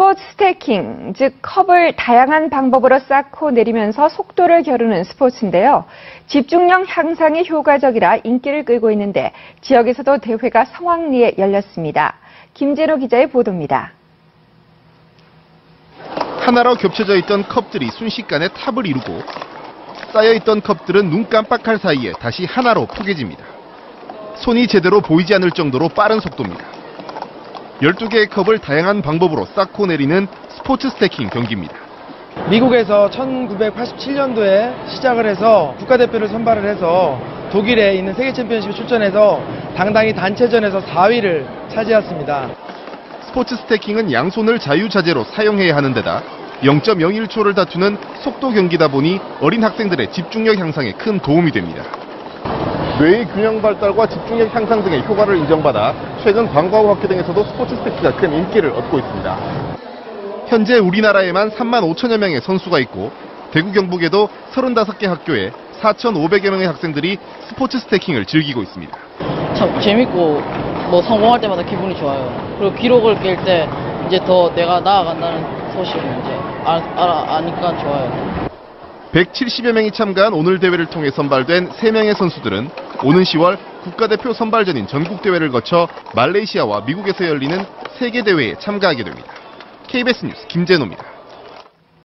스포츠 스태킹, 즉 컵을 다양한 방법으로 쌓고 내리면서 속도를 겨루는 스포츠인데요. 집중력 향상에 효과적이라 인기를 끌고 있는데 지역에서도 대회가 성황리에 열렸습니다. 김재로 기자의 보도입니다. 하나로 겹쳐져 있던 컵들이 순식간에 탑을 이루고 쌓여있던 컵들은 눈 깜빡할 사이에 다시 하나로 포개집니다. 손이 제대로 보이지 않을 정도로 빠른 속도입니다. 12개의 컵을 다양한 방법으로 쌓고 내리는 스포츠 스태킹 경기입니다. 미국에서 1987년도에 시작을 해서 국가대표를 선발을 해서 독일에 있는 세계 챔피언십에 출전해서 당당히 단체전에서 4위를 차지했습니다. 스포츠 스태킹은 양손을 자유자재로 사용해야 하는 데다 0.01초를 다투는 속도 경기다 보니 어린 학생들의 집중력 향상에 큰 도움이 됩니다. 뇌의 균형 발달과 집중력 향상 등의 효과를 인정받아 최근 방과후 학교 등에서도 스포츠 스태킹가 큰 인기를 얻고 있습니다. 현재 우리나라에만 3만 5천여 명의 선수가 있고 대구 경북에도 35개 학교에 4,500여 명의 학생들이 스포츠 스태킹을 즐기고 있습니다. 참 재밌고 뭐 성공할 때마다 기분이 좋아요. 그리고 기록을 깰 때 이제 더 내가 나아간다는 소식을 이제 알, 알아, 아니까 좋아요. 170여 명이 참가한 오늘 대회를 통해 선발된 3명의 선수들은 오는 10월 국가대표 선발전인 전국대회를 거쳐 말레이시아와 미국에서 열리는 세계대회에 참가하게 됩니다. KBS 뉴스 김재노입니다.